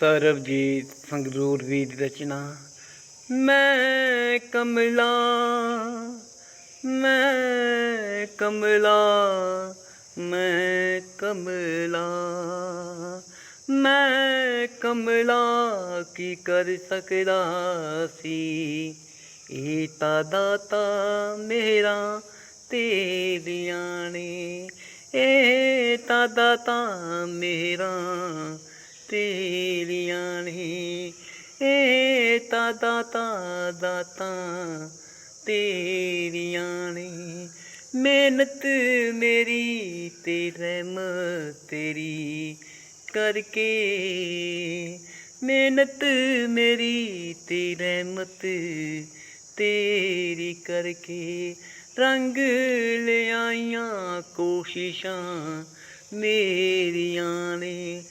ਸਰਬਜੀਤ ਸੰਗਰੂਰ ਵੀ ਦੀ ਰਚਨਾ। ਮੈਂ ਕਮਲਾ ਮੈਂ ਕਮਲਾ ਮੈਂ ਕਮਲਾ ਮੈਂ ਕਮਲਾ ਕੀ ਕਰ ਸਕਦਾ ਸੀ? ਇਹ ਤਾਂ ਦਾਤਾ ਮੇਰਾ ਤੇਰੀਆਂ ਨੇ ਇਹ ਤਾਂ ਦਾਤਾ ਮੇਰਾ ਤੇਰੀਆਂ ਨੇ। ਇਹ ਤਾਂ ਦਾਤਾ ਦਾਤਾ ਤੇਰੀਆਂ ਨੇ। ਮਿਹਨਤ ਮੇਰੀ ਤੇ ਰਹਿਮਤ ਤੇਰੀ ਕਰਕੇ। ਮਿਹਨਤ ਮੇਰੀ ਤੇ ਰਹਿਮਤ ਤੇਰੀ ਕਰਕੇ। ਰੰਗ ਲਿਆਈਆਂ ਕੋਸ਼ਿਸ਼ਾਂ ਮੇਰੀਆਂ ਨੇ।